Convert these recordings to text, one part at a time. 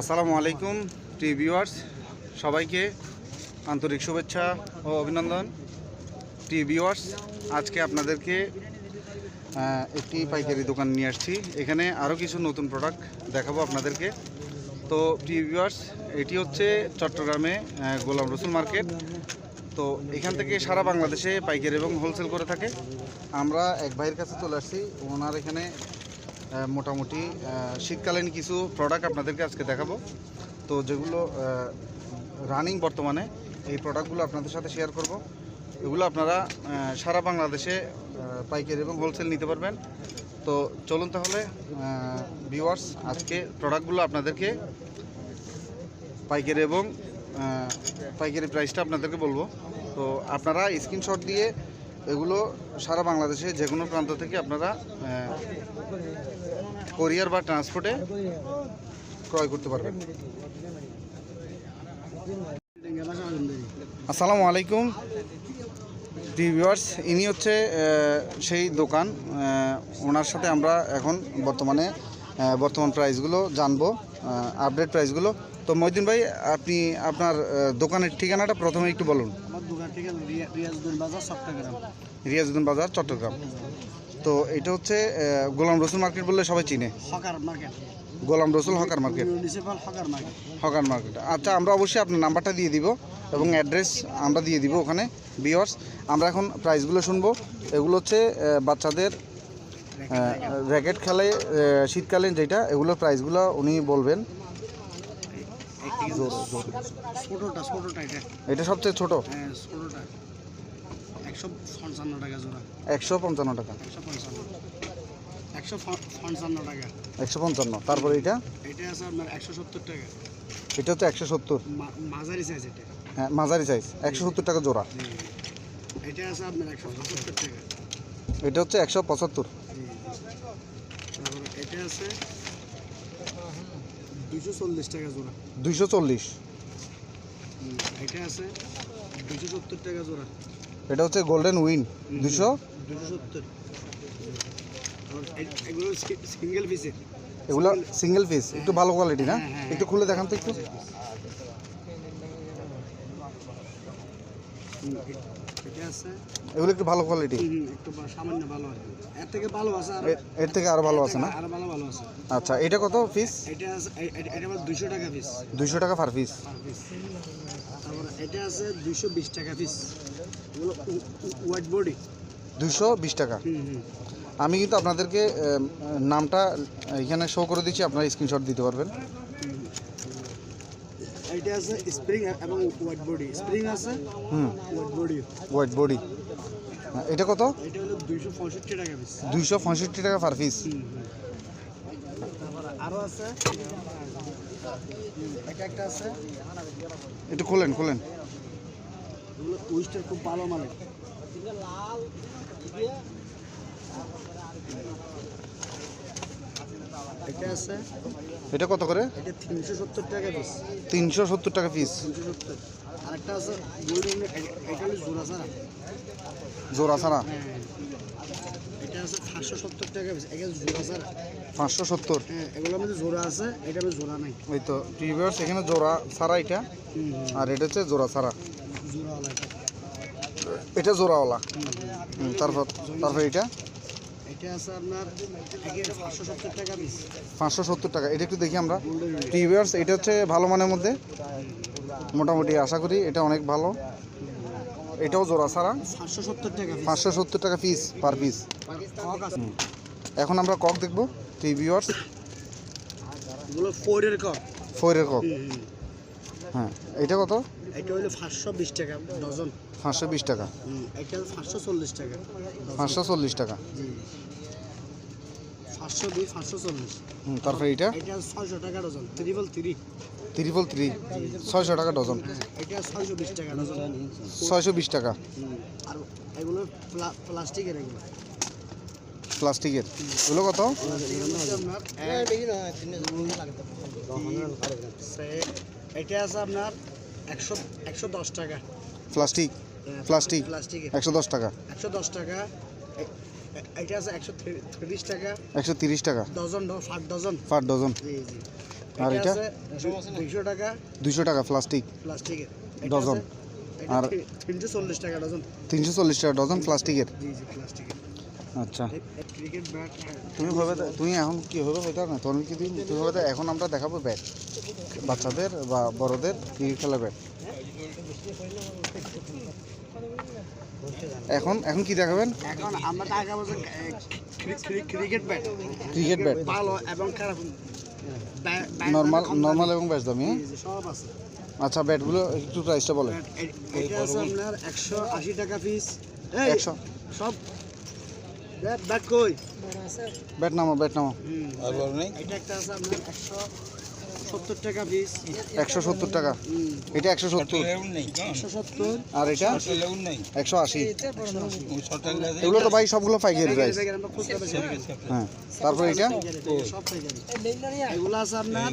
আসসালামু আলাইকুম, প্রিয় ভিউয়ার্স। সবাইকে আন্তরিক শুভেচ্ছা ও অভিনন্দন। প্রিয় ভিউয়ার্স, আজকে আপনাদেরকে একটি পাইকারি দোকান নিয়ে আসছি। এখানে আরও কিছু নতুন প্রোডাক্ট দেখাবো আপনাদেরকে। তো, প্রিয় ভিউয়ার্স, এটি হচ্ছে চট্টগ্রামে গোলাম রসুল মার্কেট। তো, এখান থেকে সারা বাংলাদেশে পাইকারি এবং হোলসেল করে থাকে। আমরা এক ভাইয়ের কাছে চলে আসছি। ওনার এখানে মোটামুটি শীতকালীন কিছু প্রোডাক্ট আপনাদেরকে আজকে দেখাবো। তো যেগুলো রানিং বর্তমানে, এই প্রোডাক্টগুলো আপনাদের সাথে শেয়ার করব। এগুলো আপনারা সারা বাংলাদেশে পাইকারি এবং হোলসেল নিতে পারবেন। তো চলুন তাহলে ভিউয়ার্স আজকে প্রোডাক্টগুলো আপনাদেরকে পাইকারি এবং পাইকারি প্রাইসটা আপনাদেরকে বলব। তো আপনারা স্ক্রিনশট দিয়ে এগুলো সারা বাংলাদেশে যে কোনো প্রান্ত থেকে আপনারা কোরিয়ার বা ট্রান্সপোর্টে ক্রয় করতে পারবেন। আসসালামু আলাইকুম। ভিউয়ার্স ইনি হচ্ছে সেই দোকান ওনার সাথে আমরা এখন বর্তমানে বর্তমান প্রাইসগুলো জানব আপডেট প্রাইসগুলো তো মহিদিন ভাই, আপনি আপনার দোকানের ঠিকানাটা প্রথমে একটু বলুন। রিয়াজুদ্দিন বাজার চট্টগ্রাম। তো এটা হচ্ছে গোলাম রসুল মার্কেট বললে সবাই চিনে। Hawker market. গোলাম রসুল হকার মার্কেট। Hawker market. আচ্ছা আমরা অবশ্যই আপনার নাম্বারটা দিয়ে দিব এবং অ্যাড্রেস আমরা দিয়ে দিব ওখানে বিয়ার্স আমরা এখন প্রাইসগুলো শুনব। এগুলো হচ্ছে বাচ্চাদের র্যাকেট খেলে শীতকালীন যেটা এগুলোর প্রাইসগুলো উনি বলবেন। ছোটোটা ছোটোটা এটা। এটা সবচেয়ে ছোট? হ্যাঁ ছোটোটা। একশো পঞ্চান্ন টাকা জোড়া। একশো পঞ্চান্ন টাকা। একশো পঞ্চান্ন। একশো পঞ্চান্ন টাকা। একশো পঞ্চান্ন। তারপরে এটা? এটা আছে আপনার একশো সত্তর টাকা। এটা হচ্ছে একশো সত্তর। মা- মাঝারি সাইজ এটা। হ্যাঁ মাঝারি সাইজ একশো সত্তর টাকা জোড়া। জি। এটা আছে আপনার একশো পঁচাত্তর টাকা। এটা হচ্ছে একশো পঁচাত্তর। এটা আছে দুশো চল্লিশ টাকা জোড়া। দুইশো চল্লিশ। এটা আছে দুশো সত্তর টাকা জোড়া। এটা হচ্ছে গোল্ডেন উইন দুশো দুশো সত্তর। এগুলো সিঙ্গেল পিসের এগুলো সিঙ্গেল পিস একটু ভালো কোয়ালিটি না? হ্যাঁ, হ্যাঁ। একটু খুলে দেখান তো একটু। এটা আছে। এগুলো একটু ভালো কোয়ালিটি একটু সামান্য ভালো এর থেকে ভালো আছে আর এর থেকে আরও ভালো আছে না? আরও ভালো ভালো আছে। আচ্ছা এটা কত পিস এটা এটা দুশো টাকা পিস দুইশো টাকা পার পিস পার পিস এটা আছে দুশো বিশ টাকা পিস এগুলো হোয়াইট বডি দুইশো বিশ টাকা। আমি কিন্তু আপনাদেরকে নামটা এখানে শো করে দিচ্ছি আপনারা স্ক্রিনশট দিতে পারবেন। এটা আছে স্প্রিং এবং হোয়াইট বডি। স্প্রিং আছে হুম। White body. White body. এটা কত? এটা হলো দুইশো পঁয়ষট্টি টাকা পিস দুইশো পঁয়ষট্টি টাকা পার পিস আরও আছে। এটা একটা আছে। একটু খোলেন খোলেন। উইস্টার খুব ভালো মানের। এটা আছে। এটা কত করে? এটা তিনশো সত্তর টাকা পিস তিনশো সত্তর টাকা পিস তিনশো সত্তর। আরেকটা আছে গোল্ডেন এটা জোড়া ছাড়া। জোড়া হ্যাঁ এটা আছে পাঁচশো সত্তর টাকা পিস এটা জোড়া হ্যাঁ মধ্যে জোড়া আছে এটা মধ্যে জোড়া নাই। ওই তো প্রিভিয়ার্স এখানে জোড়া এটা? আর এটা হচ্ছে জোড়া এটা। জোড়াওয়ালা। তারপর তারপর এটা? এটা আছে আপনার পাঁচশো সত্তর টাকা পাঁচশো সত্তর টাকা। এটা একটু দেখি আমরা। প্রিভিয়ার্স এটা হচ্ছে ভালো মানের মধ্যে। মোটামুটি আশা করি এটা অনেক ভালো। এটাও জোড়া ছাড়া। পাঁচশো সত্তর টাকা পিস পার পিস এখন আমরা কক দেখব। এগুলো ফোরের কক। ফোরের কক। হ্যাঁ এটা কত এটা হলো পাঁচশো বিশ টাকা ডজন পাঁচশো বিশ টাকা এটা পাঁচশো চল্লিশ টাকা। পাঁচশো চল্লিশ টাকা পাঁচশো দুই পাঁচশো চল্লিশ তারপর এটা এটা ছয়শো টাকা dozen triple three triple three ছয়শো টাকা ডজন এটা ছয়শো বিশ টাকা ডজন ছয়শো বিশ টাকা আর এগুলো প্লা- প্লাস্টিকের এগুলো প্লাস্টিকের এগুলো কত সে- এটা আছে আপনার একশো একশো দশ টাকা। প্লাস্টিক? প্লাস্টিক? প্লাস্টিকের একশো দশ টাকা? একশো দশ টাকা। এটা আছে একশো তিরিশ টাকা। একশো তিরিশ টাকা? ডজন ষাট ডজন। Per dozen? জি জি। আর এটা দুইশো টাকা। দুশো টাকা প্লাস্টিক? প্লাস্টিকের। ডজন। আর- তিনশো চল্লিশ টাকা ডজন। তিনশো চল্লিশ টাকা ডজন প্লাস্টিকের? জি জি প্লাস্টিকের। আচ্ছা। ক্রিকেট ব্যাট তুমি ভাবে তুমি এখন কি হবে সেটা না তুমি কি তুমি ভাবে এখন আমরা দেখাবো ব্যাট বাচ্চাদের বা বড়দের ক্রিকেট খেলার ব্যাট। এখন এখন কি দেখাবেন? এখন আমরা টাকা ক্রিকেট ব্যাট। Cricket bat. ভালো এবং খারাপ। ব্যাট- ব্যাট নর্মাল নর্মাল এবং ব্যাট দামি হ্যাঁ? সব আছে। আচ্ছা ব্যাটগুলো একটু প্রাইসটা বলেন। এটা আছে আপনার একশো আশি টাকা পিস একশো। সব। ব্যাট ব্যাট কই? ব্যাট নামো ব্যাট নামো। এটা একটা আছে আপনার একশো সত্তর টাকা পিস একশো সত্তর টাকা। এটা একশো সত্তর। একশো সত্তর। আর এটা একশো আশি। এগুলো তো ভাই সবগুলো পাইকারি প্রাইস। হ্যাঁ। তারপর এটা? সব পাইকারি এগুলো আছে আপনার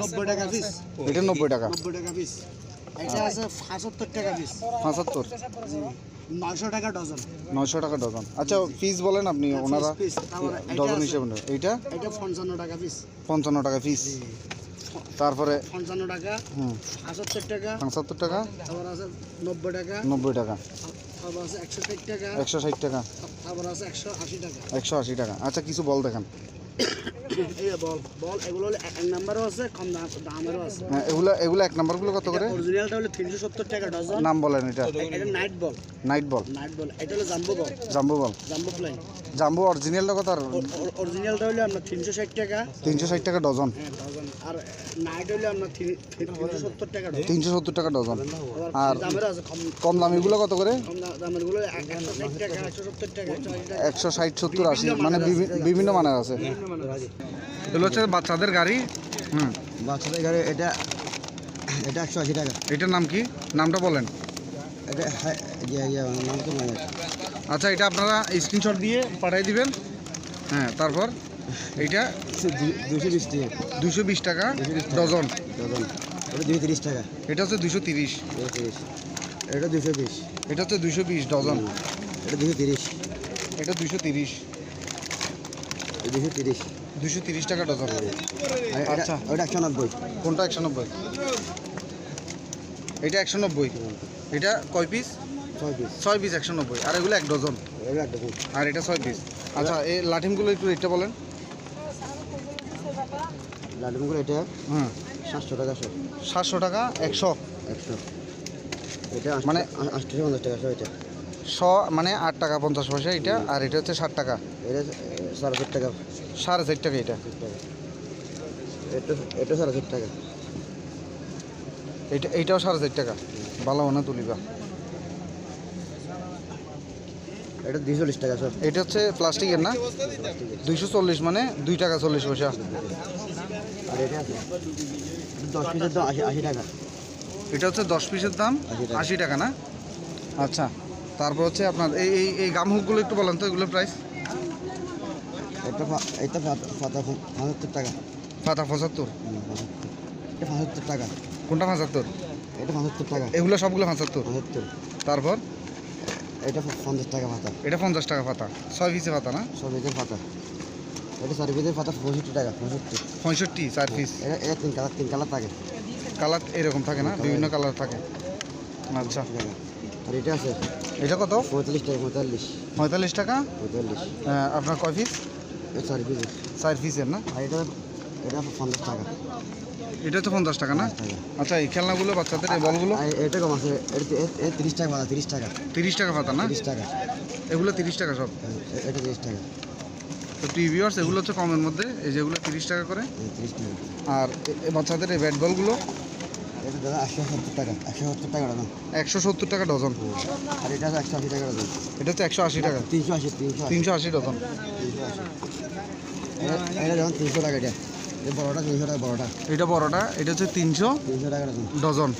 নব্বই টাকা পিস এটা নব্বই টাকা। নব্বই টাকা পিস এটা আছে টাকা পিস জি টাকা ডজন নয়শো টাকা ডজন আচ্ছা পিস বলেন আপনি ওনারা। ডজন হিসেবে। এইটা? এটা টাকা পিস পঞ্চান্ন টাকা পিস তারপরে? টাকা। হুম। টাকা। পঁচাত্তর টাকা? তারপর আছে নব্বই টাকা। নব্বই টাকা। তারপর আছে টাকা। টাকা। তারপর আছে আচ্ছা কিছু বল দেখান। বল বল এগুলো হলো এক নাম্বারও আছে কম দাম দামেরও আছে। হ্যাঁ এগুলো এগুলো এক নাম্বারগুলো কত করে? অরিজিনালটা হলো তিনশো সত্তর টাকা ডজন নাম বলেন এটা। এটা night ball night ball night ball এটা হলো jumbo ball jumbo ball jumbo fly jumbo অরিজিনালটা কত আর? অরিজিনালটা হলো আপনার তিনশো ষাট টাকা। তিনশো ষাট টাকা ডজন হ্যাঁ ডজন আর নাইট হলো আপনার তিনশো সত্তর টাকা ডজন তিনশো সত্তর টাকা ডজন আর কম দামিগুলো কত করে? একশো ষাট সত্তর আশি মানে বিভি- বিভিন্ন মানের আছে। এগুলো হচ্ছে বাচ্চাদের গাড়ি। হুম। বাচ্চাদের গাড়ি এটা এটা একশো আশি টাকা। এটার নাম কি? নামটা বলেন। এটা হ্যাঁ, ইয়ে ইয়ে নাম তো মনে আচ্ছা এটা আপনারা স্ক্রিনশট দিয়ে পাঠিয়ে দিবেন। হ্যাঁ তারপর এইটা দুশো বিশ টাকা। দুশো বিশ টাকা। ডজন। ডজন। এটা দুশো তিরিশ টাকা। এটা হচ্ছে দুশো তিরিশ। এটা দুশো বিশ। এটা হচ্ছে দুশো বিশ ডজন। এটা দুশো তিরিশ। এটা দুশো তিরিশ। দুশো তিরিশ। দুশো তিরিশ টাকা ডজন আচ্ছা। ওটা একশো নব্বই। কোনটা একশো নব্বই? এটা একশো নব্বই। এটা কয় পিস ছয় পিস ছয় পিস একশো নব্বই। আর এগুলো এক ডজন। এটা এক ডজন। আর এটা ছয় পিস আচ্ছা এই লাঠিমগুলো একটু রেটটা বলেন। লাডুমগুলো এটা হুম। সাতশো টাকা শো সাতশো টাকা একশো। একশো। এটা মানে- আটশো পঞ্চাশ টাকা শো এটা। শ মানে আট টাকা পঞ্চাশ পয়সা এটা আর এটা হচ্ছে ষাট টাকা। এটা সাড়ে চার টাকা। সাড়ে চার টাকা এটা? এটা এটা সাড়ে চার টাকা। এটা এইটাও সাড়ে চার টাকা। ভালো মনে তুলিবা। এটা দুইশো চল্লিশ টাকা সব এটা হচ্ছে প্লাস্টিকের না? দুইশো চল্লিশ মানে দুই টাকা চল্লিশ পয়সা। আর এটা আছে? দশ পিসের দাম আশি আশি টাকা। এটা হচ্ছে দশ পিসের দাম আশি টাকা। না? আচ্ছা। তারপর হচ্ছে আপনার এই এই এই গাম হুকগুলো একটু বলেন তো এগুলোর প্রাইস এটা এটা পঁচাত্তর টাকা। পাতা পঁচাত্তর? এটা পঁচাত্তর টাকা। কোনটা পঁচাত্তর? এটা পঁচাত্তর টাকা। এগুলো সবগুলো পঁচাত্তর? পঁচাত্তর। তারপর? এটা পঞ্চাশ টাকা পাতা এটা পঞ্চাশ টাকা পাতা ছয় পিসে পাতা না? পাতা এটা চারি পিসের পাতা পঁয়ষট্টি টাকা পঁয়ষট্টি। পঁয়ষট্টি চার পিস এটা এটা তিন কালার তিন কালার থাকে। কালার এরকম থাকে না? বিভিন্ন কালার থাকে। আচ্ছা। আর এটা আছে? এটা কত? পঁয়তাল্লিশ টাকা পঁয়তাল্লিশ। পঁয়তাল্লিশ টাকা? পঁয়তাল্লিশ। আহ, আপনার কয় পিস চারি পিসের চার পিসের না? আর এটা এটা পঞ্চাশ টাকা। এটা পঞ্চাশ টাকা না? আচ্ছা এই খেলনাগুলো বাচ্চাদের এই বলগুলো? আর এটা কম আছে তিরিশ টাকা পাতা তিরিশ টাকা। তিরিশ টাকা পাতা না? তিরিশ টাকা। এগুলো তিরিশ টাকা সব? এটা তিরিশ টাকা। তো টিভিওয়ার্স এগুলো হচ্ছে কমের মধ্যে। এই যেগুলো তিরিশ টাকা করে। আর বাচ্চাদের এই ব্যাট বলগুলো এটা দাদা একশো সত্তর টাকা একশো সত্তর টাকা একশো সত্তর টাকা ডজন। আর এটা একশো আশি টাকা দাম এটা হচ্ছে একশো আশি টাকা। তিনশো আশি তিনশো তিনশো আশি ডজন। এটা- তিনশো টাকা এটা এই বড়োটা তিনশো টাকা বড়োটা। এটা বড়টা এটা হচ্ছে তিনশো তিনশো টাকা দাম ডজন।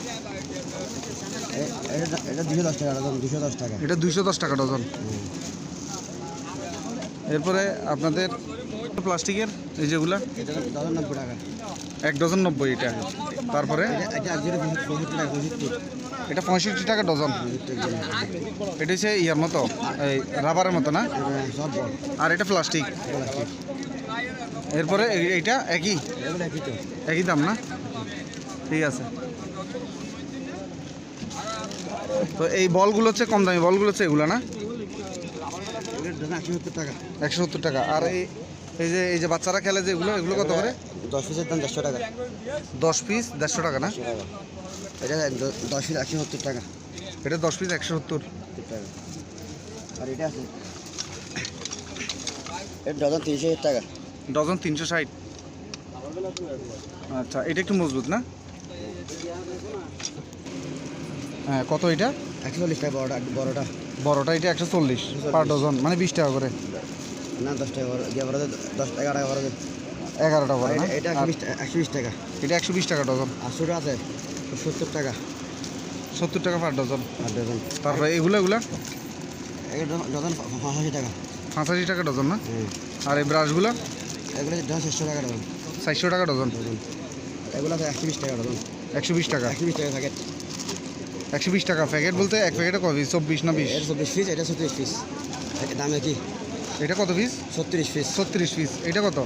এটা দুশো দশ টাকা দাম দুশো দশ টাকা। এটা দুইশো দশ টাকা ডজন। এরপরে আপনাদের প্লাস্টিকের, এই যেগুলা এক ডজন নব্বই এটা। তারপরে? এটা পঁয়ষট্টি টাকা ডজন। এটা হচ্ছে ইয়ার মতো, এই রাবারের মতো না? আর এটা প্লাস্টিক। এরপরে এই- এইটা একই? একই দাম না? ঠিক আছে। তো এই বলগুলো হচ্ছে কম দামি, বলগুলো হচ্ছে এগুলো না? একশো সত্তর টাকা। আর এই এই যে এই যে বাচ্চারা খেলে যে এগুলো এগুলো কত করে? দশ পিসের দাম দেড়শো টাকা। দশ পিস দেড়শো টাকা না? এটা দশ পিস একশো সত্তর টাকা। এটা দশ পিস একশো সত্তর। টাকা। আর এটা আছে। এর ডজন তিনশো টাকা। ডজন তিনশো ষাট। আচ্ছা এটা একটু মজবুত না? হ্যাঁ কত এটা? একশো চল্লিশ টাকা বড়টা বড়টা। বড়টা এটা একশো চল্লিশ পার ডজন মানে বিশ টাকা করে। না দশ টাকা বড় দশ টাকা টাকা বড় এগারোটা করে না? এটা একশো বিশ টাকা বিশ টাকা। এটা একশো বিশ টাকা ডজন। আছে সত্তর টাকা। সত্তর টাকা পার ডজন। ডজন। তারপরে এগুলো ডজন পঁচাশি টাকা। পঁচাশি টাকা ডজন না? আর এই ব্রাশগুলো? এগুলো চারশো টাকা ডজন। চারশো টাকা ডজন? এগুলো আছে একশো বিশ টাকা ডজন। একশো বিশ টাকা? একশো বিশ টাকা প্যাকেট একশো বিশ টাকা প্যাকেট বলতে এক প্যাকেটে কবি চব্বিশ না বিশ? চব্বিশ পিস এটা ছত্রিশ পিস দাম একই। এটা কত পিস ছত্রিশ পিস ছত্রিশ পিস এটা কত?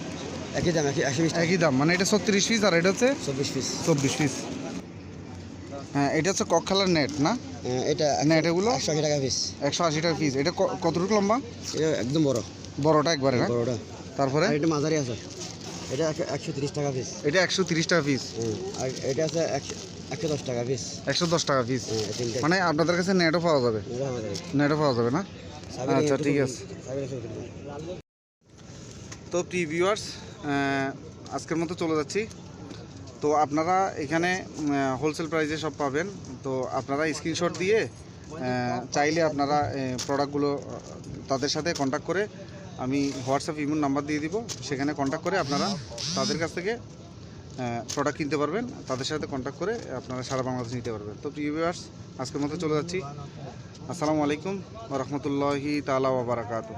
একই দাম একই একই দাম মানে এটা ছত্রিশ পিস আর এটা হচ্ছে চব্বিশ পিস চব্বিশ পিস হ্যাঁ এটা হচ্ছে কক খেলার নেট না এটা নেট এগুলো? একশো আশি টাকা পিস একশো আশি টাকা পিস এটা কতটুকু লম্বা? এটা একদম বড়। বড়টা একবারে না? বড়টা। তারপরে? এটা মাঝারি আছে। এটা একশো- তিরিশ টাকা পিস এটা একশো তিরিশ টাকা পিস আর এটা আছে একশো একশো দশ টাকা পিস একশো দশ টাকা পিস হ্যাঁ মানে আপনাদের কাছে নেটও পাওয়া যাবে। নেটও পাওয়া যাবে না? আচ্ছা, ঠিক আছে। তো প্রি ভিউয়ার্স আজকের মতো চলে যাচ্ছি। তো আপনারা এখানে হোলসেল প্রাইসে সব পাবেন। তো আপনারা স্ক্রিনশট দিয়ে চাইলে আপনারা প্রোডাক্টগুলো তাদের সাথে কন্ট্যাক্ট করে আমি হোয়াটসঅ্যাপ ইমোর নাম্বার দিয়ে দিব। সেখানে কন্ট্যাক্ট করে আপনারা তাদের কাছ থেকে প্রোডাক্ট কিনতে পারবেন, তাদের সাথে কন্ট্যাক্ট করে আপনারা সারা বাংলাদেশ নিতে পারবেন। তো প্রিয় ভিউয়ার্স আজকের মতো চলে যাচ্ছি। আসসালামু আলাইকুম রহমতুল্লাহি তালা ওবরাকাতু